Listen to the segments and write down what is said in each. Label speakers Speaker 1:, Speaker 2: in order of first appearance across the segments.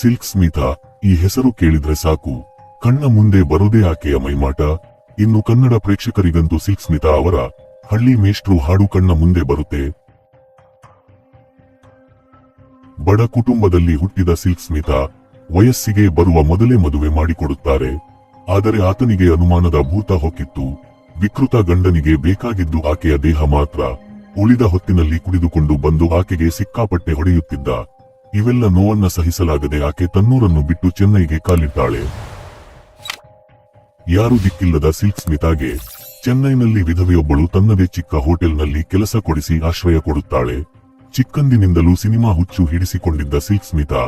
Speaker 1: Silk Smita, ಈ ಹೆಸರು ಕೇಳಿದ್ರೆ ಸಾಕು. ಕಣ್ಣ ಮುಂದೆ ಬರೋದೇ ಆಕೆಯ ಮೈಮಾಟ. ಇನ್ನು ಕನ್ನಡ ಪ್ರೇಕ್ಷಕರಿಗಂತೂ ಸಿಲ್ಕ್ ಸ್ಮಿತಾ ಅವರ ಹಳ್ಳಿ ಮೇಷ್ಟ್ರು ಹಾಡು ಕಣ್ಣ ಮುಂದೆ ಬರುತ್ತೆ. ಬಡ ಕುಟುಂಬದಲ್ಲಿ ಹುಟ್ಟಿದ ಸಿಲ್ಕ್ ಸ್ಮಿತಾ ವಯಸ್ಸಿಗೆ ಬರುವ ಮೊದಲೇ ಮದುವೆ ಮಾಡಿಕೊಡುತ್ತಾರೆ. ಆದರೆ ಆತನಿಗೆ ಅನುಮಾನದ ಭೂತ ಹೊಕ್ಕಿತ್ತು. ವಿಕೃತ ಗಂಡನಿಗೆ ಬೇಕಾಗಿದ್ದು ಆಕೆಯ ದೇಹ ಮಾತ್ರ. ಉಳಿದ ಹೊತ್ತಿನಲ್ಲಿ ಕುಡಿದುಕೊಂಡು ಬಂದು ಆಕೆಗೆ ಸಿಕ್ಕಾಪಟ್ಟೆ ಹೊಡೆಯುತ್ತಿದ್ದ. ಇವೆಲ್ಲ ನೋವನ್ನ ಸಹಿಸಲಾಗದೆ ಆಕೆ ತನ್ನೂರನ್ನು ಬಿಟ್ಟು ಚೆನ್ನೈಗೆ ಕಾಲಿಟ್ಟಾಳೆ. ಯಾರು ದಿಕ್ಕಿಲ್ಲದ ಸಿಲ್ಕ್ ಸ್ಮಿತಾಗೆ ಚೆನ್ನೈನಲ್ಲಿ ವಿಧವೆಯೊಬ್ಬಳು ತನ್ನದೇ ಚಿಕ್ಕ ಹೋಟೆಲ್ನಲ್ಲಿ ಕೆಲಸ ಕೊಡಿಸಿ ಆಶ್ರಯ ಕೊಡುತ್ತಾಳೆ. ಚಿಕ್ಕಂದಿನಿಂದಲೂ ಸಿನಿಮಾ ಹುಚ್ಚು ಹಿಡಿಸಿಕೊಂಡಿದ್ದ ಸಿಲ್ಕ್ ಸ್ಮಿತಾ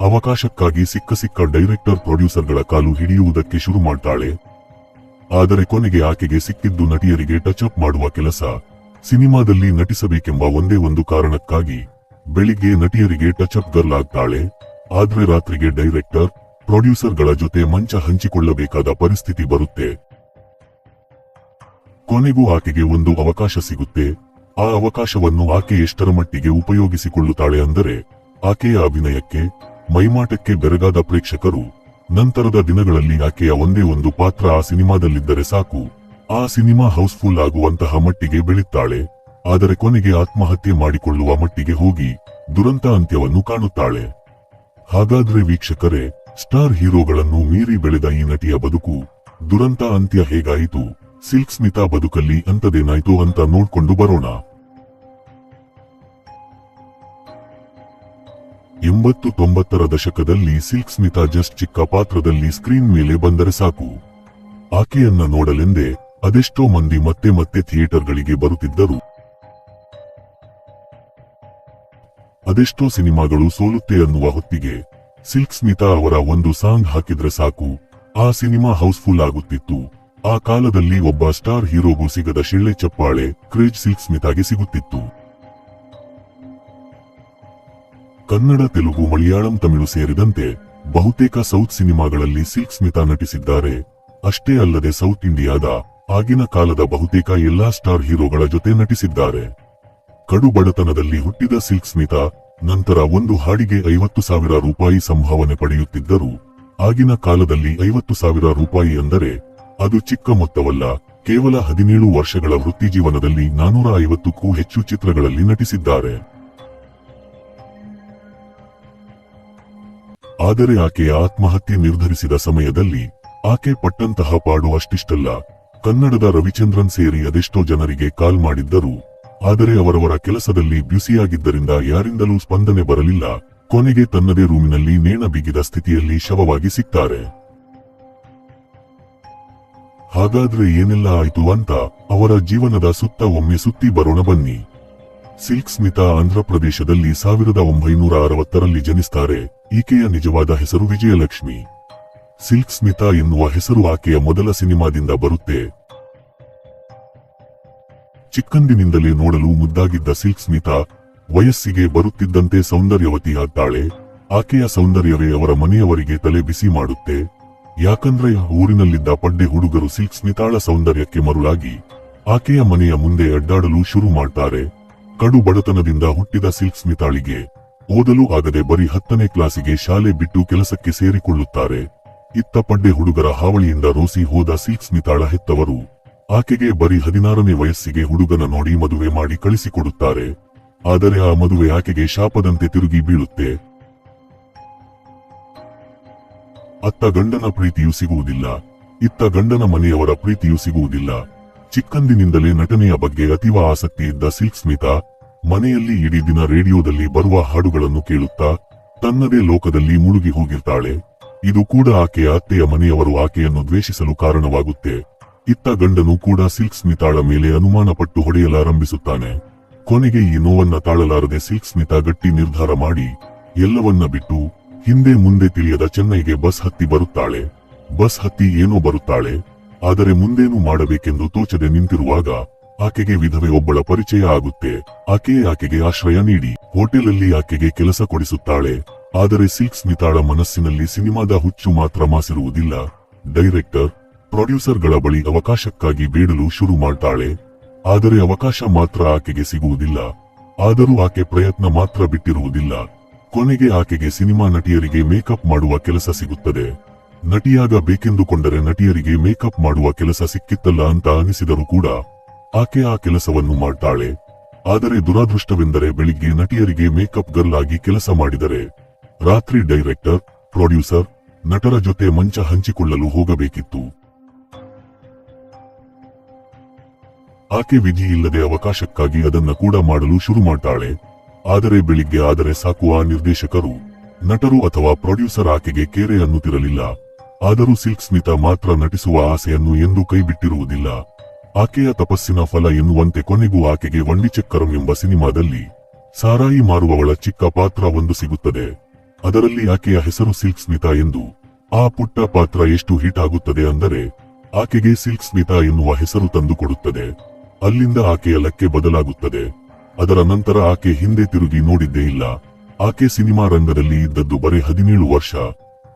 Speaker 1: ಅವಕಾಶಕ್ಕಾಗಿ ಸಿಕ್ಕ ಸಿಕ್ಕ ಡೈರೆಕ್ಟರ್ ಪ್ರೊಡ್ಯೂಸರ್ಗಳ ಕಾಲು ಹಿಡಿಯುವುದಕ್ಕೆ ಶುರು ಮಾಡ್ತಾಳೆ. ಆದರೆ ಕೊನೆಗೆ ಆಕೆಗೆ ಸಿಕ್ಕಿದ್ದು ನಟಿಯರಿಗೆ ಟಚ್ ಅಪ್ ಮಾಡುವ ಕೆಲಸ ಸಿನಿಮಾದಲ್ಲಿ ನಟಿಸಬೇಕೆಂಬ ಒಂದೇ ಒಂದು ಕಾರಣಕ್ಕಾಗಿ ಬೆಳಿಗ್ಗೆ ನಟಿಯರಿಗೆ ಟಚ್ ಅಪ್ ಗರ್ಲ್ ಆಗ್ತಾಳೆ. ಆದ್ರೆ ರಾತ್ರಿಗೆ ಡೈರೆಕ್ಟರ್ ಪ್ರೊಡ್ಯೂಸರ್ಗಳ ಜೊತೆ ಮಂಚ ಹಂಚಿಕೊಳ್ಳಬೇಕಾದ ಪರಿಸ್ಥಿತಿ ಬರುತ್ತೆ. ಕೊನೆಗೂ ಆಕೆಗೆ ಒಂದು ಅವಕಾಶ ಸಿಗುತ್ತೆ. ಆ ಅವಕಾಶವನ್ನು ಆಕೆ ಎಷ್ಟರ ಮಟ್ಟಿಗೆ ಉಪಯೋಗಿಸಿಕೊಳ್ಳುತ್ತಾಳೆ ಅಂದರೆ, ಆಕೆಯ ಅಭಿನಯಕ್ಕೆ, ಮೈಮಾಟಕ್ಕೆ ಬೆರಗಾದ ಪ್ರೇಕ್ಷಕರು, ನಂತರದ ದಿನಗಳಲ್ಲಿ ಆಕೆಯ ಒಂದೇ ಒಂದು ಪಾತ್ರ ಆ ಸಿನಿಮಾದಲ್ಲಿದ್ದರೆ ಸಾಕು. ಆ ಸಿನಿಮಾ ಹೌಸ್ಫುಲ್ ಆಗುವಂತಹ ಮಟ್ಟಿಗೆ ಬೆಳೆಯುತ್ತಾಳೆ ಆದರೆ ಕೊನೆಗೆ ಆತ್ಮಹತ್ಯೆ ಮಾಡಿಕೊಳ್ಳುವ ಮಟ್ಟಿಗೆ ಹೋಗಿ ದುರಂತ ಅಂತ್ಯವನ್ನು ಕಾಣುತ್ತಾಳೆ. ಹಾಗಾದ್ರೆ ವೀಕ್ಷಕರೇ, ಸ್ಟಾರ್ ಹೀರೋಗಳನ್ನು ಮೀರಿ ಬೆಳೆದ ಈ ನಟಿಯ ಬದುಕು ದುರಂತ ಅಂತ್ಯ ಹೇಗಾಯಿತು? ಸಿಲ್ಕ್ ಸ್ಮಿತಾ ಬದುಕಲ್ಲಿ ಅಂತದೇನಾಯ್ತು ಅಂತ ನೋಡ್ಕೊಂಡು ಬರೋಣ. ಎಂಬತ್ತು ತೊಂಬತ್ತರ ದಶಕದಲ್ಲಿ ಸಿಲ್ಕ್ ಸ್ಮಿತಾ ಜಸ್ಟ್ ಚಿಕ್ಕ ಪಾತ್ರದಲ್ಲಿ ಸ್ಕ್ರೀನ್ ಮೇಲೆ ಬಂದರೆ ಸಾಕು. ಆಕೆಯನ್ನ ನೋಡಲೆಂದೇ ಅದೆಷ್ಟೋ ಮಂದಿ ಮತ್ತೆ ಮತ್ತೆ ಥಿಯೇಟರ್ಗಳಿಗೆ ಬರುತ್ತಿದ್ದರು. ಅದೆಷ್ಟೋ ಸಿನಿಮಾಗಳು ಸೋಲುತ್ತೆ ಅನ್ನುವ ಹೊತ್ತಿಗೆ ಸಿಲ್ಕ್ ಸ್ಮಿತಾ ಅವರ ಒಂದು ಸಾಂಗ್ ಹಾಕಿದ್ರೆ ಸಾಕು. ಆ ಸಿನಿಮಾ ಹೌಸ್ಫುಲ್ ಆಗುತ್ತಿತ್ತು. ಆ ಕಾಲದಲ್ಲಿ ಒಬ್ಬ ಸ್ಟಾರ್ ಹೀರೋಗೂ ಸಿಗದ ಶಿಳ್ಳೆ ಚಪ್ಪಾಳೆ ಕ್ರೇಜ್ ಸಿಲ್ಕ್ ಸ್ಮಿತಾಗೆ ಸಿಗುತ್ತಿತ್ತು. ಕನ್ನಡ, ತೆಲುಗು, ಮಲಯಾಳಂ, ತಮಿಳು ಸೇರಿದಂತೆ ಬಹುತೇಕ ಸೌತ್ ಸಿನಿಮಾಗಳಲ್ಲಿ ಸಿಲ್ಕ್ ಸ್ಮಿತಾ ನಟಿಸಿದ್ದಾರೆ. ಅಷ್ಟೇ ಅಲ್ಲದೆ ಸೌತ್ ಇಂಡಿಯಾದ ಆಗಿನ ಕಾಲದ ಬಹುತೇಕ ಎಲ್ಲಾ ಸ್ಟಾರ್ ಹೀರೋಗಳ ಜೊತೆ ನಟಿಸಿದ್ದಾರೆ. ಕಡು ಬಡತನದಲ್ಲಿ ಹುಟ್ಟಿದ ಸಿಲ್ಕ್ ಸ್ಮಿತಾ ನಂತರ ಒಂದು ಹಾಡಿಗೆ ಐವತ್ತು ಸಾವಿರ ರೂಪಾಯಿ ಸಂಭಾವನೆ ಪಡೆಯುತ್ತಿದ್ದರು. ಆಗಿನ ಕಾಲದಲ್ಲಿ ಐವತ್ತು ಸಾವಿರ ರೂಪಾಯಿ ಅಂದರೆ, ಅದು ಚಿಕ್ಕ ಮೊತ್ತವಲ್ಲ. ಕೇವಲ ಹದಿನೇಳು ವರ್ಷಗಳ ವೃತ್ತಿ ಜೀವನದಲ್ಲಿ ನಾನೂರ ಐವತ್ತಕ್ಕೂ ಹೆಚ್ಚು ಚಿತ್ರಗಳಲ್ಲಿ ನಟಿಸಿದ್ದಾರೆ. ಆದರೆ ಆಕೆಯ ಆತ್ಮಹತ್ಯೆ ನಿರ್ಧರಿಸಿದ ಸಮಯದಲ್ಲಿ, ಆಕೆ ಪಟ್ಟಂತಹ ಪಾಡು ಅಷ್ಟಿಷ್ಟಲ್ಲ. ಕನ್ನಡದ ರವಿಚಂದ್ರನ್ ಸೇರಿ ಅದೆಷ್ಟೋ ಜನರಿಗೆ ಕಾಲ್ ಮಾಡಿದ್ದರು. ಆದರೆ ಅವರವರ ಕೆಲಸದಲ್ಲಿ ಬ್ಯುಸಿಯಾಗಿದ್ದರಿಂದ ಯಾರಿಂದಲೂ ಸ್ಪಂದನೆ ಬರಲಿಲ್ಲ. ಕೊನೆಗೆ ತನ್ನದೇ ರೂಮಿನಲ್ಲಿ ನೇಣ ಬಿಗಿದ ಸ್ಥಿತಿಯಲ್ಲಿ ಶವವಾಗಿ ಸಿಗ್ತಾರೆ ಹಾಗಾದ್ರೆ ಏನೆಲ್ಲ ಆಯ್ತು ಅಂತ ಅವರ ಜೀವನದ ಸುತ್ತ ಒಮ್ಮೆ ಸುತ್ತಿ ಬರೋಣ ಬನ್ನಿ. ಸಿಲ್ಕ್ ಸ್ಮಿತಾ ಆಂಧ್ರಪ್ರದೇಶದಲ್ಲಿ ಸಾವಿರದ ಒಂಬೈನೂರ ಅರವತ್ತರಲ್ಲಿ ಜನಿಸ್ತಾರೆ. ಈಕೆಯ ನಿಜವಾದ ಹೆಸರು ವಿಜಯಲಕ್ಷ್ಮಿ. ಸಿಲ್ಕ್ ಸ್ಮಿತಾ ಎನ್ನುವ ಹೆಸರು ಆಕೆಯ ಮೊದಲ ಸಿನಿಮಾದಿಂದ ಬರುತ್ತೆ. ಚಿಕ್ಕಂದಿನಿಂದಲೇ ನೋಡಲು ಮುದ್ದಾಗಿದ್ದ ಸಿಲ್ಕ್ ಸ್ಮಿತಾ ವಯಸ್ಸಿಗೆ ಬರುತ್ತಿದ್ದಂತೆ ಸೌಂದರ್ಯವತಿ ಆಗ್ತಾಳೆ ಆಕೆಯ ಸೌಂದರ್ಯವೇ ಅವರ ಮನೆಯವರಿಗೆ ತಲೆ ಬಿಸಿ ಮಾಡುತ್ತೆ. ಯಾಕಂದ್ರೆ ಊರಿನಲ್ಲಿದ್ದ ಪಡ್ಡೆ ಹುಡುಗರು ಸಿಲ್ಕ್ ಸ್ಮಿತಾಳ ಸೌಂದರ್ಯಕ್ಕೆ ಮರುಳಾಗಿ ಆಕೆಯ ಮನೆಯ ಮುಂದೆ ಅಡ್ಡಾಡಲು ಶುರು ಮಾಡ್ತಾರೆ. ಕಡು ಬಡತನದಿಂದ ಹುಟ್ಟಿದ ಸಿಲ್ಕ್ ಸ್ಮಿತಾಳಿಗೆ ಓದಲು ಆಗದೆ ಬರೀ ಹತ್ತನೇ ಕ್ಲಾಸಿಗೆ ಶಾಲೆ ಬಿಟ್ಟು ಕೆಲಸಕ್ಕೆ ಸೇರಿಕೊಳ್ಳುತ್ತಾರೆ. ಇತ್ತ ಪಡ್ಡೆ ಹುಡುಗರ ಹಾವಳಿಯಿಂದ ರೋಸಿ ಹೋದ ಸಿಲ್ಕ್ ಸ್ಮಿತಾಳ ಹೆತ್ತವರು. ಆಕೆಗೆ ಬರೀ ಹದಿನಾರನೇ ವಯಸ್ಸಿಗೆ ಹುಡುಗನ ನೋಡಿ ಮದುವೆ ಮಾಡಿ ಕಳಿಸಿಕೊಡುತ್ತಾರೆ. ಆದರೆ ಆ ಮದುವೆ ಆಕೆಗೆ ಶಾಪದಂತೆ ತಿರುಗಿ ಬೀಳುತ್ತೆ. ಅತ್ತ ಗಂಡನ ಪ್ರೀತಿಯೂ ಸಿಗುವುದಿಲ್ಲ. ಇತ್ತ ಗಂಡನ ಮನೆಯವರ ಪ್ರೀತಿಯೂ ಸಿಗುವುದಿಲ್ಲ. ಚಿಕ್ಕಂದಿನಿಂದಲೇ ನಟನೆಯ ಬಗ್ಗೆ ಅತೀವ ಆಸಕ್ತಿ ಇದ್ದ ಸಿಲ್ಕ್ ಸ್ಮಿತಾ, ಮನೆಯಲ್ಲಿ ಇಡೀ ದಿನ ರೇಡಿಯೋದಲ್ಲಿ ಬರುವ ಹಾಡುಗಳನ್ನು ಕೇಳುತ್ತಾ, ತನ್ನದೇ ಲೋಕದಲ್ಲಿ ಮುಳುಗಿ ಹೋಗಿರ್ತಾಳೆ. ಇದು ಕೂಡ ಆಕೆಯ ಅತ್ತೆಯ ಮನೆಯವರು ಆಕೆಯನ್ನು ದ್ವೇಷಿಸಲು ಕಾರಣವಾಗುತ್ತೆ. ಇತ್ತ ಗಂಡನು ಕೂಡ ಸಿಲ್ಕ್ ಸ್ಮಿತಾಳ ಮೇಲೆ ಅನುಮಾನ ಪಟ್ಟು ಹೊಡೆಯಲಾರಂಭಿಸುತ್ತಾನೆ. ಕೊನೆಗೆ ಈ ನೋವನ್ನ ತಾಳಲಾರದೆ ಸಿಲ್ಕ್ ಸ್ಮಿತಾ ಗಟ್ಟಿ ನಿರ್ಧಾರ ಮಾಡಿ, ಎಲ್ಲವನ್ನ ಬಿಟ್ಟು ಹಿಂದೆ ಮುಂದೆ ತಿಳಿಯದ ಚೆನ್ನೈಗೆ ಬಸ್ ಹತ್ತಿ ಬರುತ್ತಾಳೆ. ಬಸ್ ಹತ್ತಿ ಏನೋ ಬರುತ್ತಾಳೆ. ಆದರೆ ಮುಂದೇನು ಮಾಡಬೇಕೆಂದು ತೋಚದೆ ನಿಂತಿರುವಾಗ ಆಕೆಗೆ ವಿಧವೆ ಒಬ್ಬಳ ಪರಿಚಯ ಆಗುತ್ತೆ. ಆಕೆಯೇ ಆಕೆಗೆ ಆಶ್ರಯ ನೀಡಿ, ಹೋಟೆಲಲ್ಲಿ ಆಕೆಗೆ ಕೆಲಸ ಕೊಡಿಸುತ್ತಾಳೆ. ಆದರೆ ಸಿಲ್ಕ್ ಸ್ಮಿತಾಳ ಮನಸ್ಸಿನಲ್ಲಿ ಸಿನಿಮಾದ ಹುಚ್ಚು ಮಾತ್ರ ಮಾಸಿರುವುದಿಲ್ಲ. ಡೈರೆಕ್ಟರ್ ಪ್ರೊಡ್ಯೂಸರ್ಗಳ ಬಳಿ ಅವಕಾಶಕ್ಕಾಗಿ ಬೇಡಲು ಶುರು ಮಾಡ್ತಾಳೆ. ಆದರೆ ಅವಕಾಶ ಮಾತ್ರ ಆಕೆಗೆ ಸಿಗುವುದಿಲ್ಲ. ಆದರೂ ಆಕೆ ಪ್ರಯತ್ನ ಮಾತ್ರ ಬಿಟ್ಟಿರುವುದಿಲ್ಲ. ಕೊನೆಗೆ ಆಕೆಗೆ ಸಿನಿಮಾ ನಟಿಯರಿಗೆ ಮೇಕಪ್ ಮಾಡುವ ಕೆಲಸ ಸಿಗುತ್ತದೆ. ನಟಿಯಾಗ ಬೇಕೆಂದುಕೊಂಡರೆ ನಟಿಯರಿಗೆ ಮೇಕಪ್ ಮಾಡುವ ಕೆಲಸ ಸಿಕ್ಕಿತ್ತಲ್ಲ ಅಂತ ಅನಿಸಿದರೂ ಕೂಡ ಆಕೆ ಆ ಕೆಲಸವನ್ನು ಮಾಡ್ತಾಳೆ. ಆದರೆ ದುರಾದೃಷ್ಟವೆಂದರೆ ಬೆಳಿಗ್ಗೆ ನಟಿಯರಿಗೆ ಮೇಕಪ್ ಗರ್ಲ್ ಆಗಿ ಕೆಲಸ ಮಾಡಿದರೆ ರಾತ್ರಿ ಡೈರೆಕ್ಟರ್, ಪ್ರೊಡ್ಯೂಸರ್, ನಟರ ಜೊತೆ ಮಂಚ ಹಂಚಿಕೊಳ್ಳಲು ಹೋಗಬೇಕಿತ್ತು. ಆಕೆ ವಿಧಿ ಇಲ್ಲದೆ ಅವಕಾಶಕ್ಕಾಗಿ ಅದನ್ನ ಕೂಡ ಮಾಡಲು ಶುರು ಮಾಡ್ತಾಳೆ. ಆದರೆ ಬೆಳಿಗ್ಗೆ ಆದರೆ ಸಾಕು ಆ ನಿರ್ದೇಶಕರು. ನಟರು ಅಥವಾ ಪ್ರೊಡ್ಯೂಸರ್ ಆಕೆಗೆ ಕೇರೆ ಅನ್ನುತ್ತಿರಲಿಲ್ಲ. ಆದರೂ ಸಿಲ್ಕ್ ಸ್ಮಿತಾ ಮಾತ್ರ ನಟಿಸುವ ಆಸೆಯನ್ನು ಎಂದೂ ಕೈಬಿಟ್ಟಿರುವುದಿಲ್ಲ. ಆಕೆಯ ತಪಸ್ಸಿನ ಫಲ ಎನ್ನುವಂತೆ ಕೊನೆಗೂ ಆಕೆಗೆ ವಂಡಿಚಕ್ಕರಂ ಎಂಬ ಸಿನಿಮಾದಲ್ಲಿ ಸಾರಾಯಿ ಮಾರುವವಳ ಚಿಕ್ಕ ಪಾತ್ರ ಒಂದು ಸಿಗುತ್ತದೆ. ಅದರಲ್ಲಿ ಆಕೆಯ ಹೆಸರು ಸಿಲ್ಕ್ ಸ್ಮಿತಾ ಎಂದು. ಆ ಪುಟ್ಟ ಪಾತ್ರ ಎಷ್ಟು ಹಿಟ್ ಆಗುತ್ತದೆ ಅಂದರೆ, ಆಕೆಗೆ ಸಿಲ್ಕ್ ಸ್ಮಿತಾ ಎನ್ನುವ ಹೆಸರು ತಂದುಕೊಡುತ್ತದೆ. ಅಲ್ಲಿಂದ ಆಕೆಯ ಲಕ್ಕೆ ಬದಲಾಗುತ್ತದೆ. ಅದರ ನಂತರ ಆಕೆ ಹಿಂದೆ ತಿರುಗಿ ನೋಡಿದ್ದೇ ಇಲ್ಲ. ಆಕೆ ಸಿನಿಮಾ ರಂಗದಲ್ಲಿ ಇದ್ದದ್ದು ಬರೀ ಹದಿನೇಳು ವರ್ಷ.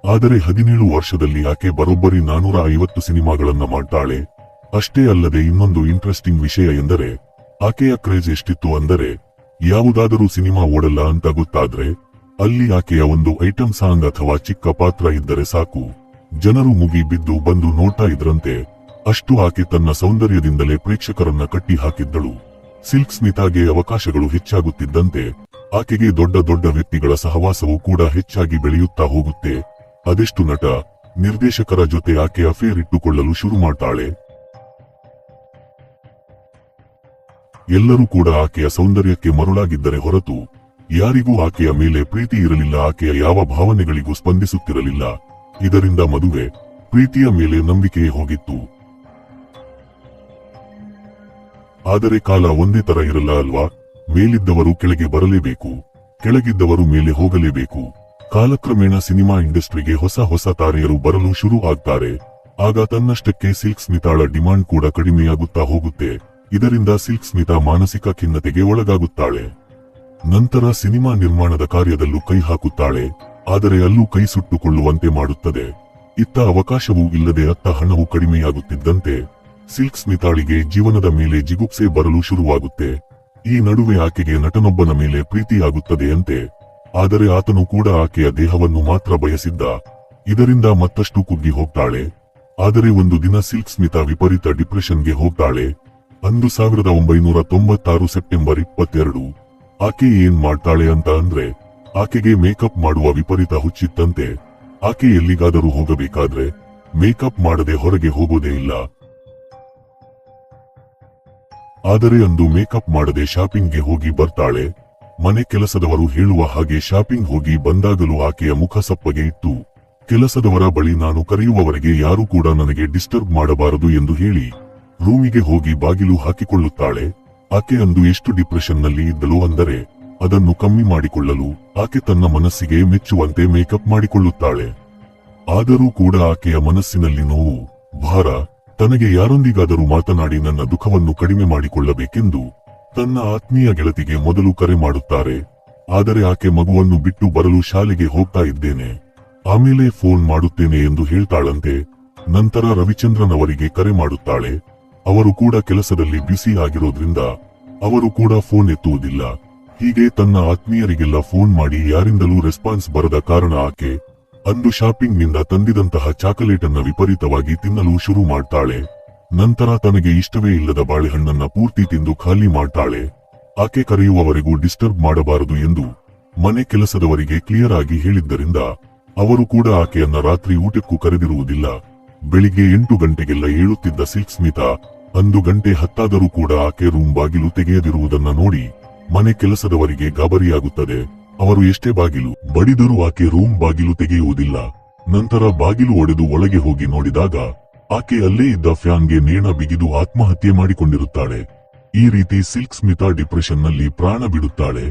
Speaker 1: ಆದರೆ ಹದಿನೇಳು ವರ್ಷದಲ್ಲಿ ಆಕೆ ಬರೋಬ್ಬರಿ ನಾನೂರ ಐವತ್ತು ಸಿನಿಮಾಗಳನ್ನ ಮಾಡ್ತಾಳೆ. ಅಷ್ಟೇ ಅಲ್ಲದೆ ಇನ್ನೊಂದು ಇಂಟ್ರೆಸ್ಟಿಂಗ್ ವಿಷಯ ಎಂದರೆ, ಆಕೆಯ ಕ್ರೇಜ್ ಎಷ್ಟಿತ್ತು ಅಂದರೆ, ಯಾವುದಾದರೂ ಸಿನಿಮಾ ಓಡಲ್ಲ ಅಂತ ಗೊತ್ತಾದ್ರೆ, ಅಲ್ಲಿ ಆಕೆಯ ಒಂದು ಐಟಂ ಸಾಂಗ್ ಅಥವಾ ಚಿಕ್ಕ ಪಾತ್ರ ಇದ್ದರೆ ಸಾಕು. ಜನರು ಮುಗಿ ಬಿದ್ದು ಬಂದು ನೋಡ್ತಾ ಇದ್ರಂತೆ. ಅಷ್ಟು ಆಕೆ ತನ್ನ ಸೌಂದರ್ಯದಿಂದಲೇ ಪ್ರೇಕ್ಷಕರನ್ನ ಕಟ್ಟಿ ಹಾಕಿದ್ದಳು ಸಿಲ್ಕ್ ಸ್ಮಿತಾಗೆ ಅವಕಾಶಗಳು ಹೆಚ್ಚಾಗುತ್ತಿದ್ದಂತೆ, ಆಕೆಗೆ ದೊಡ್ಡ ದೊಡ್ಡ ವ್ಯಕ್ತಿಗಳ ಸಹವಾಸವೂ ಕೂಡ ಹೆಚ್ಚಾಗಿ ಬೆಳೆಯುತ್ತಾ ಹೋಗುತ್ತೆ. ಅದೆಷ್ಟು ನಟ, ನಿರ್ದೇಶಕರ ಜೊತೆ ಆಕೆ ಅಫೇರ್ ಇಟ್ಟುಕೊಳ್ಳಲು ಶುರು ಮಾಡ್ತಾಳೆ. ಎಲ್ಲರೂ ಕೂಡ ಆಕೆಯ ಸೌಂದರ್ಯಕ್ಕೆ ಮರುಳಾಗಿದ್ದರೆ ಹೊರತು, ಯಾರಿಗೂ ಆಕೆಯ ಮೇಲೆ ಪ್ರೀತಿ ಇರಲಿಲ್ಲ, ಆಕೆಯ ಯಾವ ಭಾವನೆಗಳಿಗೂ ಸ್ಪಂದಿಸುತ್ತಿರಲಿಲ್ಲ. ಇದರಿಂದ ಮದುವೆ, ಪ್ರೀತಿಯ ಮೇಲೆ ನಂಬಿಕೆಯೇ ಹೋಗಿತ್ತು. ಆದರೆ ಕಾಲ ಒಂದೇ ತರ ಇರಲ್ಲ ಅಲ್ವಾ? ಮೇಲಿದ್ದವರು ಕೆಳಗೆ ಬರಲೇಬೇಕು, ಕೆಳಗಿದ್ದವರು ಮೇಲೆ ಹೋಗಲೇಬೇಕು. ಕಾಲಕ್ರಮೇಣ ಸಿನಿಮಾ ಇಂಡಸ್ಟ್ರಿಗೆ ಹೊಸ ಹೊಸ ತಾರೆಯರು ಬರಲು ಶುರು ಆಗ್ತಾರೆ. ಆಗ ತನ್ನಷ್ಟಕ್ಕೆ ಸಿಲ್ಕ್ ಸ್ಮಿತಾಳ ಡಿಮಾಂಡ್ ಕೂಡ ಕಡಿಮೆಯಾಗುತ್ತಾ ಹೋಗುತ್ತೆ. ಇದರಿಂದ ಸಿಲ್ಕ್ ಸ್ಮಿತಾ ಮಾನಸಿಕ ಖಿನ್ನತೆಗೆ ಒಳಗಾಗುತ್ತಾಳೆ. ನಂತರ ಸಿನಿಮಾ ನಿರ್ಮಾಣದ ಕಾರ್ಯದಲ್ಲೂ ಕೈ ಹಾಕುತ್ತಾಳೆ. ಆದರೆ ಅಲ್ಲೂ ಕೈ ಸುಟ್ಟುಕೊಳ್ಳುವಂತೆ ಮಾಡುತ್ತದೆ. ಇತ್ತ ಅವಕಾಶವೂ ಇಲ್ಲದೆ ಅತ್ತ ಹಣವು ಕಡಿಮೆಯಾಗುತ್ತಿದ್ದಂತೆ ಸಿಲ್ಕ್ ಸ್ಮಿತಾಳಿಗೆ ಜೀವನದ ಮೇಲೆ ಜಿಗುಪ್ಸೆ ಬರಲು ಶುರುವಾಗುತ್ತೆ. ಈ ನಡುವೆ ಆಕೆಗೆ ನಟನೊಬ್ಬನ ಮೇಲೆ ಪ್ರೀತಿಯಾಗುತ್ತದೆಯಂತೆ ಆದರೆ ಆತನು ಕೂಡ ಆಕೆಯ ದೇಹವನ್ನು ಮಾತ್ರ ಬಯಸಿದ್ದ. ಇದರಿಂದ ಮತ್ತಷ್ಟು ಕುಗ್ಗಿ ಹೋಗ್ತಾಳೆ. ಆದರೆ ಒಂದು ದಿನ ಸಿಲ್ಕ್ ಸ್ಮಿತಾ ವಿಪರೀತ ಡಿಪ್ರೆಷನ್ಗೆ ಹೋಗ್ತಾಳೆ. ಅಂದು ಸಾವಿರದ ಒಂಬೈನೂರ ತೊಂಬತ್ತಾರು ಸೆಪ್ಟೆಂಬರ್ ಇಪ್ಪತ್ತೆರಡು. ಆಕೆ ಏನ್ ಮಾಡ್ತಾಳೆ ಅಂತ ಅಂದ್ರೆ, ಆಕೆಗೆ ಮೇಕಪ್ ಮಾಡುವ ವಿಪರೀತ ಹುಚ್ಚಿತ್ತಂತೆ. ಆಕೆ ಎಲ್ಲಿಗಾದರೂ ಹೋಗಬೇಕಾದ್ರೆ, ಮೇಕಪ್ ಮಾಡದೆ ಹೊರಗೆ ಹೋಗೋದೇ ಇಲ್ಲ. ಆದರೆ ಅಂದು ಮೇಕಪ್ ಮಾಡದೆ ಶಾಪಿಂಗ್ಗೆ ಹೋಗಿ ಬರ್ತಾಳೆ. ಮನೆ ಕೆಲಸದವರು ಹೇಳುವ ಹಾಗೆ ಶಾಪಿಂಗ್ ಹೋಗಿ ಬಂದಾಗಲೂ ಆಕೆಯ ಮುಖ ಸಪ್ಪಗೆ ಇತ್ತು. ಕೆಲಸದವರ ಬಳಿ ನಾನು ಕರೆಯುವವರೆಗೆ ಯಾರೂ ಕೂಡ ನನಗೆ ಡಿಸ್ಟರ್ಬ್ ಮಾಡಬಾರದು ಎಂದು ಹೇಳಿ ರೂಮಿಗೆ ಹೋಗಿ ಬಾಗಿಲು ಹಾಕಿಕೊಳ್ಳುತ್ತಾಳೆ. ಆಕೆ ಅಂದು ಎಷ್ಟು ಡಿಪ್ರೆಷನ್ನಲ್ಲಿ ಇದ್ದಳು ಅಂದರೆ ಅದನ್ನು ಕಮ್ಮಿ ಮಾಡಿಕೊಳ್ಳಲು ಆಕೆ ತನ್ನ ಮನಸ್ಸಿಗೆ ಮೆಚ್ಚುವಂತೆ ಮೇಕಪ್ ಮಾಡಿಕೊಳ್ಳುತ್ತಾಳೆ. ಆದರೂ ಕೂಡ ಆಕೆಯ ಮನಸ್ಸಿನಲ್ಲಿ ನೋವು, ಭಾರ ತನಗೆ ಯಾರೊಂದಿಗಾದರೂ ಮಾತನಾಡಿ ನನ್ನ ದುಃಖವನ್ನು ಕಡಿಮೆ ಮಾಡಿಕೊಳ್ಳಬೇಕೆಂದು ತನ್ನ ಆತ್ಮೀಯ ಗೆಳತಿಗೆ ಮೊದಲು ಕರೆ ಮಾಡುತ್ತಾರೆ. ಆದರೆ ಆಕೆ ಮಗುವನ್ನು ಬಿಟ್ಟು ಬರಲು ಶಾಲೆಗೆ ಹೋಗ್ತಾ ಇದ್ದೇನೆ. ಆಮೇಲೆ ಫೋನ್ ಮಾಡುತ್ತೇನೆ ಎಂದು ಹೇಳ್ತಾಳಂತೆ. ನಂತರ ರವಿಚಂದ್ರನ್ ಅವರಿಗೆ ಕರೆ ಮಾಡುತ್ತಾಳೆ. ಅವರು ಕೂಡ ಕೆಲಸದಲ್ಲಿ ಬ್ಯುಸಿ ಆಗಿರೋದ್ರಿಂದ ಅವರು ಕೂಡ ಫೋನ್ ಎತ್ತುವುದಿಲ್ಲ. ಹೀಗೆ ತನ್ನ ಆತ್ಮೀಯರಿಗೆಲ್ಲ ಫೋನ್ ಮಾಡಿ ಯಾರಿಂದಲೂ ರೆಸ್ಪಾನ್ಸ್ ಬರದ ಕಾರಣ ಆಕೆ ಅಂದು ಶಾಪಿಂಗ್ನಿಂದ ತಂದಿದಂತಹ ಚಾಕಲೇಟ್ ಅನ್ನ ವಿಪರೀತವಾಗಿ ತಿನ್ನಲು ಶುರು ಮಾಡ್ತಾಳೆ. ನಂತರ ತನಗೆ ಇಷ್ಟವೇ ಇಲ್ಲದ ಬಾಳೆಹಣ್ಣನ್ನ ಪೂರ್ತಿ ತಿಂದು ಖಾಲಿ ಮಾಡ್ತಾಳೆ. ಆಕೆ ಕರೆಯುವವರೆಗೂ ಡಿಸ್ಟರ್ಬ್ ಮಾಡಬಾರದು ಎಂದು ಮನೆ ಕೆಲಸದವರಿಗೆ ಕ್ಲಿಯರ್ ಆಗಿ ಹೇಳಿದ್ದರಿಂದ ಅವರು ಕೂಡ ಆಕೆಯನ್ನ ರಾತ್ರಿ ಊಟಕ್ಕೂ ಕರೆದಿರುವುದಿಲ್ಲ. ಬೆಳಿಗ್ಗೆ ಎಂಟು ಗಂಟೆಗೆಲ್ಲ ಏಳುತ್ತಿದ್ದ ಸಿಲ್ಕ್ ಸ್ಮಿತಾ ಅಂದು ಗಂಟೆ ಹತ್ತಾದರೂ ಕೂಡ ಆಕೆ ರೂಮ್ ಬಾಗಿಲು ತೆಗೆಯದಿರುವುದನ್ನ ನೋಡಿ ಮನೆ ಕೆಲಸದವರಿಗೆ ಗಾಬರಿಯಾಗುತ್ತದೆ. ಅವರು ಎಷ್ಟೇ ಬಾಗಿಲು ಬಡಿದರೂ ಆಕೆ ರೂಮ್ ಬಾಗಿಲು ತೆಗೆಯುವುದಿಲ್ಲ. ನಂತರ ಬಾಗಿಲು ಒಡೆದು ಒಳಗೆ ಹೋಗಿ ನೋಡಿದಾಗ ಆಕೆ ಅಲ್ಲೇ ಇದ್ದ ಫ್ಯಾನ್ಗೆ ನೇಣ ಬಿಗಿದು ಆತ್ಮಹತ್ಯೆ ಮಾಡಿಕೊಂಡಿರುತ್ತಾಳೆ. ಈ ರೀತಿ ಸಿಲ್ಕ್ ಸ್ಮಿತಾ ಡಿಪ್ರೆಷನ್ನಲ್ಲಿ ಪ್ರಾಣ ಬಿಡುತ್ತಾಳೆ.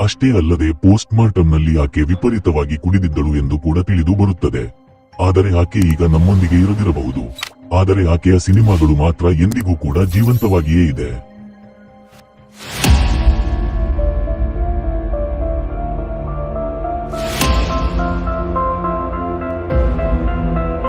Speaker 1: ಅಷ್ಟೇ ಅಲ್ಲದೆ ಪೋಸ್ಟ್ ಮಾರ್ಟಂ ನಲ್ಲಿ ಆಕೆ ವಿಪರೀತವಾಗಿ ಕುಡಿದಿದ್ದಳು ಎಂದು ಕೂಡ ತಿಳಿದು ಬರುತ್ತದೆ. ಆದರೆ ಆಕೆ ಈಗ ನಮ್ಮೊಂದಿಗೆ ಇರದಿರಬಹುದು. ಆದರೆ ಆಕೆಯ ಸಿನಿಮಾಗಳು ಮಾತ್ರ ಎಂದಿಗೂ ಕೂಡ ಜೀವಂತವಾಗಿಯೇ ಇದೆ.